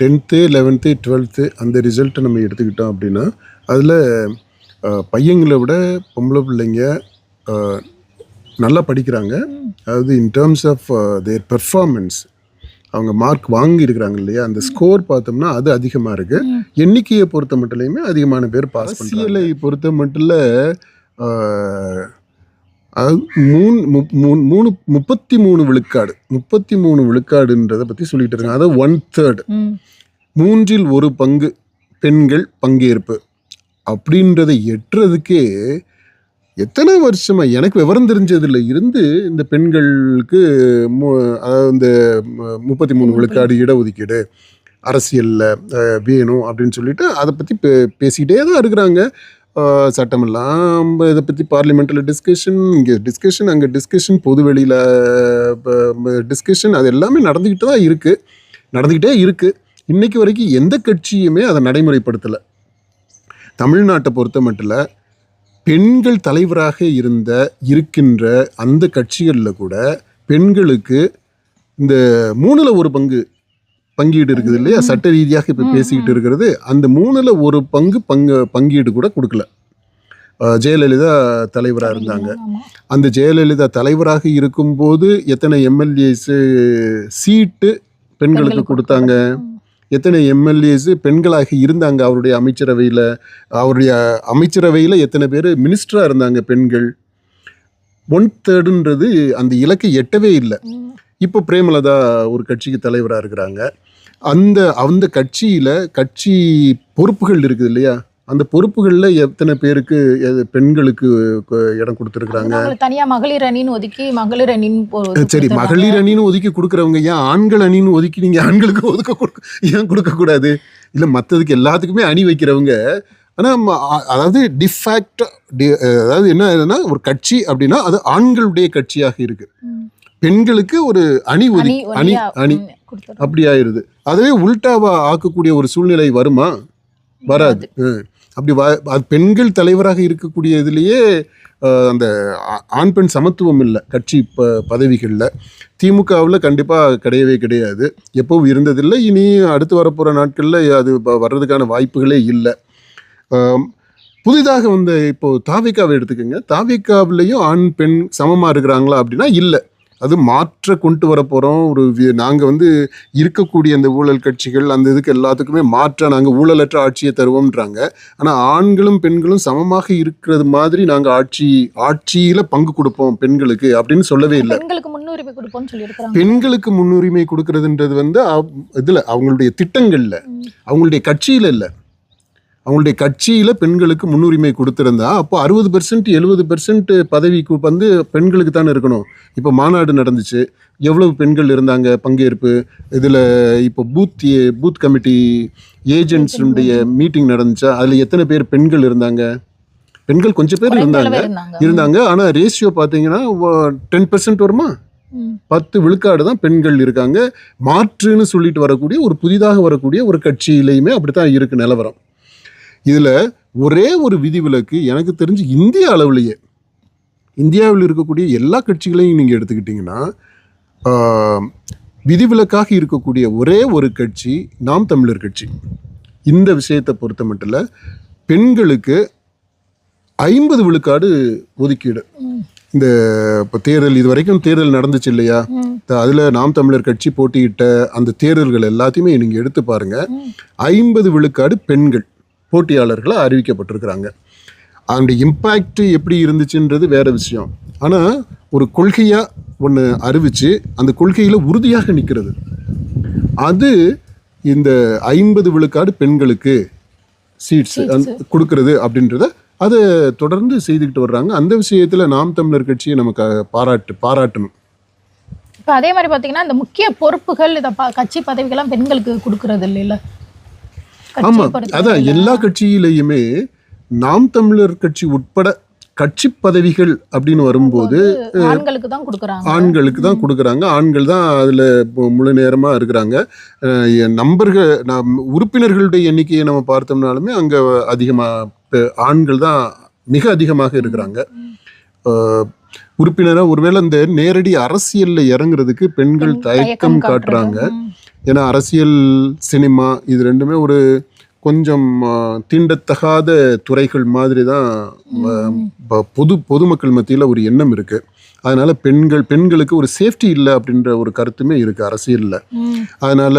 Tenth eleventh twelfth அந்த ரிசல்ட்டை நம்ம எடுத்துக்கிட்டோம் அப்படின்னா அதில் பையங்களை விட பொம்பளை பிள்ளைங்க நல்லா படிக்கிறாங்க. அதாவது in terms of their performance அவங்க மார்க் வாங்கியிருக்கிறாங்க இல்லையா? அந்த ஸ்கோர் பார்த்தோம்னா அது அதிகமாக இருக்குது எண்ணிக்கையை பொறுத்த மட்டும் அதிகமான பேர் பாஸ் அரசியலை பொறுத்த மட்டும் அதாவது மூணு மூணு மூணு முப்பத்தி மூணு விழுக்காடு முப்பத்தி மூணு விழுக்காடுன்றதை பற்றி சொல்லிட்டு இருக்காங்க. அதாவது ஒன் தேர்ட். மூன்றில் ஒரு பங்கு பெண்கள் பங்கேற்பு. அப்படின்றதை எட்டுறதுக்கே எத்தனை வருஷமா எனக்கு விவரம் தெரிஞ்சதுல இருந்து இந்த பெண்களுக்கு மு- அதாவது இந்த முப்பத்தி மூணு விழுக்காடு இடஒதுக்கீடு. அரசியலில் வேணும் அப்படின்னு சொல்லிட்டு அதை பற்றி பே பேசிக்கிட்டே தான் இருக்கிறாங்க. சட்டமெல்லாம் இதை பற்றி பார்லிமெண்ட்டில் டிஸ்கஷன் இங்கே டிஸ்கஷன் அங்கே டிஸ்கஷன் பொது வெளியில் டிஸ்கஷன் அது எல்லாமே நடந்துக்கிட்டு தான் இருக்குது நடந்துக்கிட்டே இருக்குது இன்றைக்கு வரைக்கும் எந்த கட்சியுமே அதை நடைமுறைப்படுத்தலை. தமிழ்நாட்டை பொறுத்த மட்டும் பெண்கள் தலைவராக இருந்த இருக்கின்ற அந்த கட்சிகளில் கூட பெண்களுக்கு இந்த மூணில் ஒரு பங்கு பங்கீடு இருக்குது இல்லையா? சட்ட ரீதியாக இப்போ பேசிக்கிட்டு இருக்கிறது. அந்த மூணுல ஒரு பங்கு பங்கு பங்கீடு கூட கொடுக்கல. ஜெயலலிதா தலைவராக இருந்தாங்க. அந்த ஜெயலலிதா தலைவராக இருக்கும்போது எத்தனை எம்எல்ஏஸ் சீட்டு பெண்களுக்கு கொடுத்தாங்க? எத்தனை எம்எல்ஏஸ் பெண்களாக இருந்தாங்க அவருடைய அமைச்சரவையில்? அவருடைய அமைச்சரவையில் எத்தனை பேர் மினிஸ்டராக இருந்தாங்க பெண்கள்? ஒன் தேர்டுன்றது அந்த இலக்கை எட்டவே இல்லை. இப்போ பிரேமலதா ஒரு கட்சிக்கு தலைவராக இருக்கிறாங்க. அந்த அந்த கட்சியில் கட்சி பொறுப்புகள் இருக்குது இல்லையா? அந்த பொறுப்புகளில் எத்தனை பேருக்கு பெண்களுக்கு இடம் கொடுத்துருக்குறாங்க? அவங்களுக்கு தனியா மகளிர் அணின்னு ஒதுக்கி மகளிர் அணின்னு சரி. மகளிர் அணின்னு ஒதுக்கி கொடுக்குறவங்க ஏன் ஆண்கள் அணின்னு ஒதுக்கி நீங்கள் ஆண்களுக்கு ஒதுக்க கொடுக்க ஏன் கொடுக்கக்கூடாது இல்லை மற்றதுக்கு எல்லாத்துக்குமே அணி வைக்கிறவங்க. ஆனால் அதாவது டிஃபேக்ட் அதாவது என்ன ஒரு கட்சி அப்படின்னா அது ஆண்களுடைய கட்சியாக இருக்கு. ம். பெண்களுக்கு ஒரு அணி ஒதுக்கி அணி அணி. அப்படி ஆயிருது. அதுவே உல்டாவா ஆக்கக்கூடிய ஒரு சூழ்நிலை வருமா? வராது. அப்படி வ அது பெண்கள் தலைவராக இருக்கக்கூடிய இதுலேயே அந்த ஆண் பெண் சமத்துவம் இல்லை கட்சி ப பதவிகளில். திமுகவில் கண்டிப்பாக கிடையவே கிடையாது. எப்பவும் இருந்ததில்லை இனி அடுத்து வரப்போகிற நாட்களில் அது வர்றதுக்கான வாய்ப்புகளே இல்லை. புதிதாக வந்த இப்போ தாவிக்காவை எடுத்துக்கோங்க. தாவிக்காவிலையும் ஆண் பெண் சமமாக இருக்கிறாங்களா அப்படின்னா இல்லை. அது மாற்ற கொண்டு வர போகிறோம் ஒரு நாங்கள் வந்து இருக்கக்கூடிய அந்த ஊழல் கட்சிகள் அந்த இதுக்கு எல்லாத்துக்குமே மாற்ற நாங்கள் ஊழலற்ற ஆட்சியை தருவோம்ன்றாங்க. ஆனால் ஆண்களும் பெண்களும் சமமாக இருக்கிறது மாதிரி நாங்கள் ஆட்சி ஆட்சியில் பங்கு கொடுப்போம் பெண்களுக்கு அப்படின்னு சொல்லவே இல்லை. பெண்களுக்கு முன்னுரிமை கொடுப்போம்னு பெண்களுக்கு முன்னுரிமை கொடுக்கறதுன்றது வந்து இதில் அவங்களுடைய திட்டங்களில். அவங்களுடைய கட்சியில் இல்லை. அவங்களுடைய கட்சியில் பெண்களுக்கு முன்னுரிமை கொடுத்துருந்தா அப்போ அறுபது பெர்சன்ட் எழுபது பெர்சன்ட் பதவிக்கு வந்து பெண்களுக்கு தானே இருக்கணும். இப்போ மாநாடு நடந்துச்சு. எவ்வளவு பெண்கள் இருந்தாங்க? பங்கேற்பு இதில் இப்போ பூத் பூத் கமிட்டி ஏஜென்ட்ஸுடைய மீட்டிங் நடந்துச்சா? அதில் எத்தனை பேர் பெண்கள் இருந்தாங்க? பெண்கள் கொஞ்சம் பேர் இருந்தாங்க. இருந்தாங்க. ஆனால் ரேஷியோ பார்த்தீங்கன்னா டென் பர்சன்ட் வருமா. பத்து விழுக்காடு தான் பெண்கள் இருக்காங்க. மாற்றுன்னு சொல்லிட்டு வரக்கூடிய ஒரு புதிதாக வரக்கூடிய ஒரு கட்சியிலையுமே அப்படித்தான் இருக்கு நிலவரம். இதில் ஒரே ஒரு விதிவிலக்கு எனக்கு தெரிஞ்சு இந்திய அளவுலேயே இந்தியாவில் இருக்கக்கூடிய எல்லா கட்சிகளையும் நீங்கள் எடுத்துக்கிட்டிங்கன்னா விதிவிலக்காக இருக்கக்கூடிய ஒரே ஒரு கட்சி நாம் தமிழர் கட்சி இந்த விஷயத்தை பொறுத்த மட்டும் இல்ல, பெண்களுக்கு ஐம்பது விழுக்காடு ஒதுக்கீடு. இந்த இப்போ தேர்தல் இது வரைக்கும் தேர்தல் நடந்துச்சு இல்லையா. அதில் நாம் தமிழர் கட்சி போட்டியிட்ட அந்த தேர்தல்கள் எல்லாத்தையுமே நீங்கள் எடுத்து பாருங்க ம். ஐம்பது விழுக்காடு பெண்கள் போட்டியாளர்களாக அறிவிக்கப்பட்டிருக்கிறாங்க. அதனுடைய இம்பேக்ட் எப்படி இருந்துச்சுன்றது வேற விஷயம். ஆனால் ஒரு கொள்கையாக ஒன்று அறிவிச்சு அந்த கொள்கையில் உறுதியாக நிற்கிறது அது இந்த ஐம்பது விழுக்காடு பெண்களுக்கு சீட்ஸ் கொடுக்கறது அப்படின்றத அதை தொடர்ந்து செய்துக்கிட்டு வர்றாங்க. அந்த விஷயத்தில் நாம் தமிழர் கட்சியை நமக்கு பாராட்டு பாராட்டணும். இப்ப அதே மாதிரி பாத்தீங்கன்னா இந்த முக்கிய பொறுப்புகள் இத கட்சி பதவிகள்லாம் பெண்களுக்கு கொடுக்கறது இல்லைல்ல? ஆமா பொறுத்தவரையில. அதான் எல்லா கட்சியிலையுமே நாம் தமிழர் கட்சி உட்பட கட்சி பதவிகள் அப்படின்னு வரும்போது ஆண்களுக்கு தான் கொடுக்குறாங்க. ஆண்களுக்கு தான் கொடுக்குறாங்க. ஆண்கள் தான் அதில் முழு நேரமாக இருக்கிறாங்க. நம்பர்கள் நம் உறுப்பினர்களுடைய எண்ணிக்கையை நம்ம பார்த்தோம்னாலுமே அங்கே அதிகமாக ஆண்கள் தான் மிக அதிகமாக இருக்கிறாங்க. உறுப்பினராக ஒருவேளை இந்த நேரடி அரசியல்ல இறங்குறதுக்கு பெண்கள் தயக்கம் காட்டுறாங்க. ஏன்னா அரசியல் சினிமா இது ரெண்டுமே ஒரு கொஞ்சம் தீண்டத்தகாத துறைகள் மாதிரி தான் பொது பொதுமக்கள் மத்தியில் ஒரு எண்ணம் இருக்கு. அதனால பெண்கள் பெண்களுக்கு ஒரு சேஃப்டி இல்லை அப்படின்ற ஒரு கருத்துமே இருக்கு அரசியலில். அதனால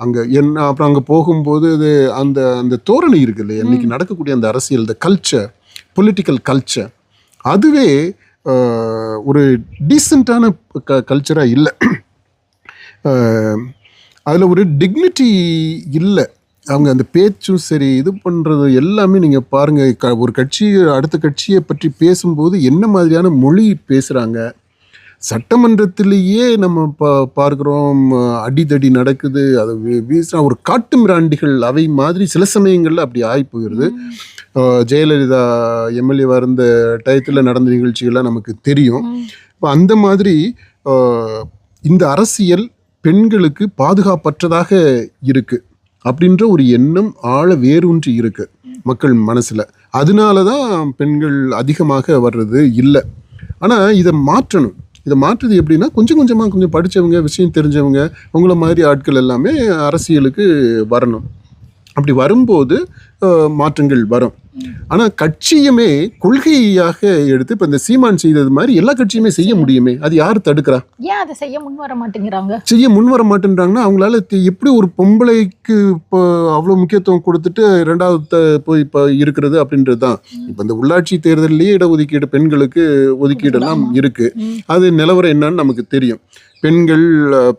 அங்க என்ன அப்புறம் அங்க போகும்போது அது அந்த அந்த தோரணை இருக்கு இல்லையா? இன்னைக்கு நடக்கக்கூடிய அந்த அரசியல் இந்த கல்ச்சர் பொலிட்டிக்கல் கல்ச்சர் அதுவே ஒரு டீசெண்டான க கல்ச்சராக இல்லை. அதில் ஒரு டிக்னிட்டி இல்லை. அவங்க அந்த பேச்சும் சரி இது பண்ணுறது எல்லாமே நீங்கள் பாருங்கள் க ஒரு கட்சி அடுத்த கட்சியை பற்றி பேசும்போது என்ன மாதிரியான மொழி பேசுகிறாங்க சட்டமன்றத்திலேயே நம்ம பா பார்க்குறோம் அடிதடி நடக்குது அது வீசுனா ஒரு காட்டு மிராண்டிகள் அவை மாதிரி சில சமயங்களில் அப்படி ஆகி போயிடுது ஜெயலலிதா எம்எல்ஏவாக இருந்த டயத்தில் நடந்த நிகழ்ச்சிகள்லாம் நமக்கு தெரியும். இப்போ அந்த மாதிரி இந்த அரசியல் பெண்களுக்கு பாதுகாப்பற்றதாக இருக்குது அப்படின்ற ஒரு எண்ணம் ஆழ வேரூன்றி இருக்குது மக்கள் மனசில். அதனால தான் பெண்கள் அதிகமாக வர்றது இல்லை. ஆனால் இதை மாற்றணும். இதை மாற்றுறது எப்படின்னா கொஞ்சம் கொஞ்சமாக கொஞ்சம் படித்தவங்க விஷயம் தெரிஞ்சவங்க உங்களை மாதிரி ஆட்கள் எல்லாமே அரசியலுக்கு வரணும். அப்படி வரும்போது மாற்றங்கள் வரும். ஆனால் கட்சியுமே கொள்கையாக எடுத்து இப்போ இந்த சீமான் செய்தது மாதிரி எல்லா கட்சியுமே செய்ய முடியுமே? அது யார் தடுக்கிறா? ஏன் அதை செய்ய முன் வர மாட்டேங்கிறாங்க? செய்ய முன் வர மாட்டேன்றாங்கன்னா அவங்களால எப்படி ஒரு பொம்பளைக்கு இப்போ அவ்வளோ முக்கியத்துவம் கொடுத்துட்டு ரெண்டாவது போய் இப்போ இருக்கிறது அப்படின்றது தான் இப்போ இந்த உள்ளாட்சி தேர்தலிலேயே இடஒதுக்கீடு பெண்களுக்கு ஒதுக்கீடெல்லாம் இருக்கு. ம். அது நிலவரம் என்னன்னு நமக்கு தெரியும். பெண்கள்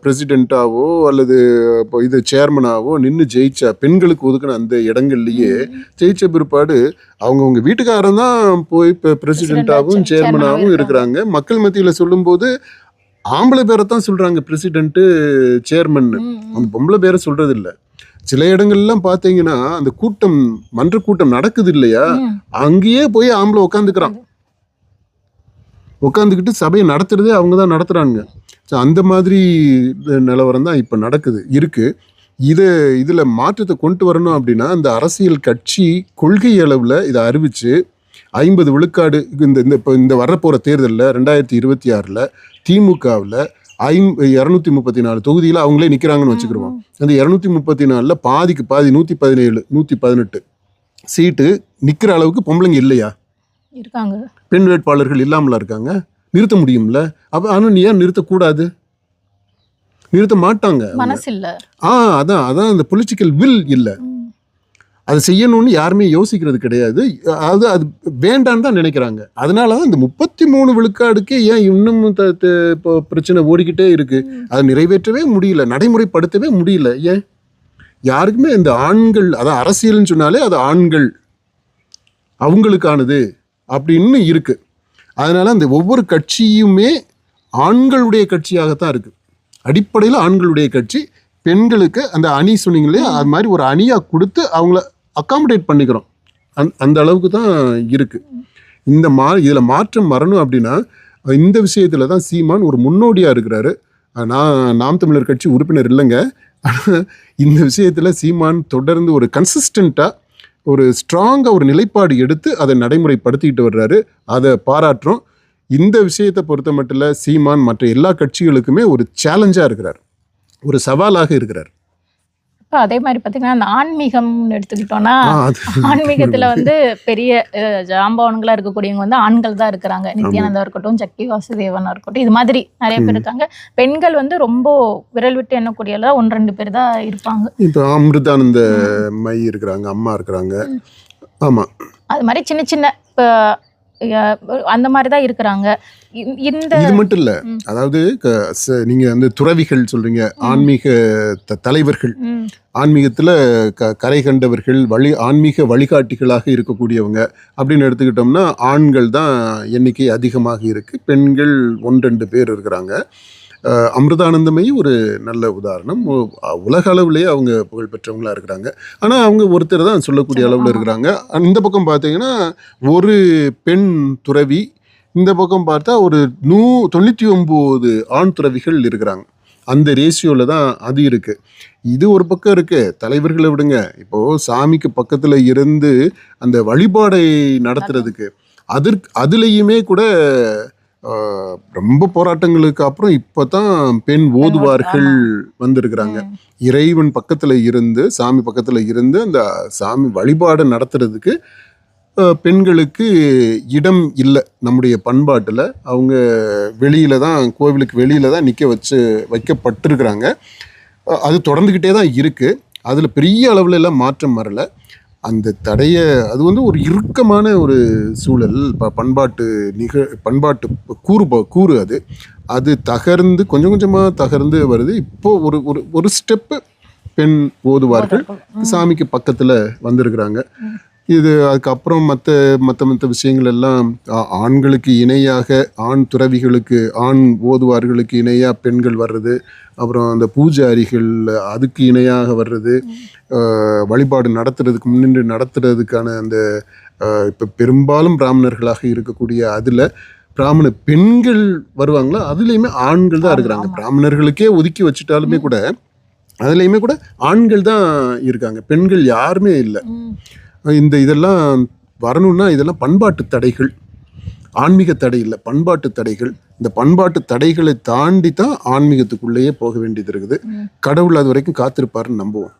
பிரசிடெண்ட்டாவோ அல்லது இப்போ இது சேர்மனாவோ நின்று ஜெயிச்சா பெண்களுக்கு ஒதுக்கின அந்த இடங்கள்லயே ஜெயிச்ச பிற்பாடு அவங்கவுங்க வீட்டுக்காரன் தான் போய் இப்போ பிரசிடெண்ட்டாகவும் சேர்மனாகவும் இருக்கிறாங்க. மக்கள் மத்தியில் சொல்லும்போது ஆம்பளை பேரை தான் சொல்றாங்க பிரசிடென்ட்டு சேர்மன். அந்த பொம்பளை பேரை சொல்றது இல்ல சில இடங்கள்லாம் பார்த்தீங்கன்னா அந்த கூட்டம் மன்ற கூட்டம் நடக்குது இல்லையா. அங்கேயே போய் ஆம்பளை உட்காந்துக்கிறான் உட்காந்துக்கிட்டு சபையை நடத்துறதே அவங்க தான் நடத்துறாங்க ஸோ அந்த மாதிரி நிலவரம் தான் இப்போ நடக்குது. இருக்கு. இதை இதில் மாற்றத்தை கொண்டு வரணும் அப்படின்னா இந்த அரசியல் கட்சி கொள்கை அளவில் இதை அறிவிச்சு ஐம்பது விழுக்காடு இந்த இந்த இப்போ இந்த வரப்போகிற தேர்தலில் ரெண்டாயிரத்தி இருபத்தி ஆறில் திமுகவில் ஐம் இரநூத்தி முப்பத்தி நாலு தொகுதியில் அவங்களே நிற்கிறாங்கன்னு வச்சுக்கிருவோம் அந்த இரநூத்தி முப்பத்தி நாலில் பாதிக்கு பாதி நூற்றி பதினேழு நூற்றி பதினெட்டு சீட்டு நிற்கிற அளவுக்கு பொம்பளைங்க இல்லையா? இருக்காங்க. பெண் வேட்பாளர்கள் இல்லாமலா இருக்காங்க? நிறுத்த முடியும்ல? அப்போ ஆனால் நீ ஏன் நிறுத்தக்கூடாது? நிறுத்த மாட்டாங்க மனசு இல்ல ஆ அதான் அதான் அந்த பொலிட்டிக்கல் வில் இல்லை. அதை செய்யணும்னு யாருமே யோசிக்கிறது கிடையாது. அது அது வேண்டான்னு தான் நினைக்கிறாங்க. அதனால தான் இந்த முப்பத்தி மூணு விழுக்காடுக்கே ஏன் இன்னும் இப்போ பிரச்சனை ஓடிக்கிட்டே இருக்கு? அதை நிறைவேற்றவே முடியல. நடைமுறைப்படுத்தவே முடியல. ஏன்? யாருக்குமே இந்த ஆண்கள் அதான் அரசியல்னு சொன்னாலே அது ஆண்கள். அவங்களுக்கானது. அப்படின்னு இருக்கு. அதனால அந்த ஒவ்வொரு கட்சியுமே ஆண்களுடைய கட்சியாகத்தான் இருக்கு. அடிப்படையில் ஆண்களுடைய கட்சி பெண்களுக்கு அந்த அணி சொன்னீங்க இல்லையா? அது மாதிரி ஒரு அணியாக கொடுத்து அவங்கள அக்காமடேட் பண்ணிக்கிறோம். அந் அந்த அளவுக்கு தான் இருக்குது இந்த மா இதில் மாற்றம் வரணும் அப்படின்னா இந்த விஷயத்தில் தான் சீமான் ஒரு முன்னோடியாக இருக்கிறாரு. நான் நாம் தமிழர் கட்சி உறுப்பினர் இல்லைங்க. ஆனால் இந்த விஷயத்தில் சீமான் தொடர்ந்து ஒரு கன்சிஸ்டண்ட்டாக ஒரு ஸ்ட்ராங்காக ஒரு நிலைப்பாடு எடுத்து அதை நடைமுறைப்படுத்திக்கிட்டு வர்றாரு. அதை பாராட்டுறோம். இந்த விஷயத்தை பொறுத்த மட்டும் சீமான் மற்ற எல்லா கட்சிகளுக்குமே ஒரு சேலஞ்சாக இருக்கிறார். ஒரு சவாலாக இருக்கிறார். அதே மாதிரி பாத்தீங்கன்னா அந்த ஆன்மீகம்னு எடுத்துக்கிட்டோம்னா அது ஆன்மீகத்துல வந்து பெரிய அஹ், ஜாம்பவான்களா இருக்கக்கூடியவங்க வந்து ஆண்கள் தான் இருக்கிறாங்க நித்யானந்தா இருக்கட்டும் சக்தி வாசுதேவனா இருக்கட்டும் இது மாதிரி நிறைய பேர் இருக்காங்க. பெண்கள் வந்து ரொம்ப விரல் விட்டு எண்ணக்கூடியல ஒன்று ரெண்டு பேர் தான் இருப்பாங்க. இப்போ அமிர்தானந்த மை இருக்கிறாங்க அம்மா இருக்கிறாங்க. ஆமாம் அது மாதிரி சின்ன சின்ன இப்ப அந்த மாதிரி தான் இருக்கிறாங்க இந்த- இது மட்டும் இல்லை. அதாவது நீங்க வந்து துறவிகள் சொல்றீங்க. ஆன்மீக தலைவர்கள். ஆன்மீகத்தில் க கரை கண்டவர்கள் வழி ஆன்மீக வழிகாட்டிகளாக இருக்கக்கூடியவங்க அப்படின்னு எடுத்துக்கிட்டோம்னா ஆண்கள் தான் எண்ணிக்கை அதிகமாக இருக்குது பெண்கள் ஒன்று ரெண்டு பேர் இருக்கிறாங்க. அஹ் அமிர்தானந்தமயி ஒரு நல்ல உதாரணம். உலக அளவுலேயே அவங்க புகழ்பெற்றவங்களா இருக்கிறாங்க. ஆனால் அவங்க ஒருத்தர் தான் சொல்லக்கூடிய அளவில் இருக்கிறாங்க. இந்த பக்கம் பார்த்தீங்கன்னா ஒரு பெண் துறவி இந்த பக்கம் பார்த்தா ஒரு நூ தொண்ணூற்றி ஒம்பது ஆண் துறவிகள் இருக்கிறாங்க. அந்த ரேஷியோவில் தான் அது இருக்குது இது ஒரு பக்கம் இருக்கு. தலைவர்களை விடுங்க. இப்போ சாமிக்கு பக்கத்துல இருந்து அந்த வழிபாடை நடத்துறதுக்கு. அதற்கு அதுலேயுமே கூட ரொம்ப போராட்டங்களுக்கு அப்புறம் இப்பதான் பெண் ஓதுவார்கள் வந்திருக்கிறாங்க. இறைவன் பக்கத்துல இருந்து சாமி பக்கத்துல இருந்து அந்த சாமி வழிபாடை நடத்துறதுக்கு பெண்களுக்கு இடம் இல்லை நம்முடைய பண்பாட்டில். அவங்க வெளியில தான் கோவிலுக்கு வெளியில தான் நிற்க வச்சு வைக்கப்பட்டிருக்கிறாங்க. அது தொடர்ந்துக்கிட்டே தான் இருக்கு. அதில் பெரிய அளவுல எல்லாம் மாற்றம் வரல. அந்த தடையை அது வந்து ஒரு இறுக்கமான ஒரு சூழல் ப பண்பாட்டு நிக பண்பாட்டு கூறு ப- கூறு அது. அது தகர்ந்து கொஞ்சம் கொஞ்சமாக தகர்ந்து வருது. இப்போ ஒரு ஒரு ஒரு ஸ்டெப்பு பெண் ஓதுவார்கள். சாமிக்கு பக்கத்தில் வந்திருக்கிறாங்க. இது அதுக்கப்புறம் மற்ற மற்ற மற்ற விஷயங்கள் எல்லாம் ஆண்களுக்கு இணையாக ஆண் துறவிகளுக்கு ஆண் ஓதுவார்களுக்கு இணையாக பெண்கள் வர்றது. அப்புறம் அந்த பூஜாரிகள் அதுக்கு இணையாக வர்றது. வழிபாடு நடத்துறதுக்கு முன்னின்று நடத்துறதுக்கான அந்த இப்போ பெரும்பாலும் பிராமணர்களாக இருக்கக்கூடிய அதில் பிராமண பெண்கள் வருவாங்களா? அதுலேயுமே ஆண்கள் தான் இருக்கிறாங்க. பிராமணர்களுக்கே ஒதுக்கி வச்சுட்டாலுமே கூட அதுலேயுமே கூட ஆண்கள் தான் இருக்காங்க. பெண்கள் யாருமே இல்லை. இந்த இதெல்லாம் வரணும்னா இதெல்லாம் பண்பாட்டு தடைகள். ஆன்மீக தடை இல்லை பண்பாட்டு தடைகள். இந்த பண்பாட்டு தடைகளை தாண்டி தான் ஆன்மீகத்துக்குள்ளேயே போக வேண்டியது இருக்குது. கடவுள் அது வரைக்கும் காத்திருப்பாருன்னு நம்புவோம்.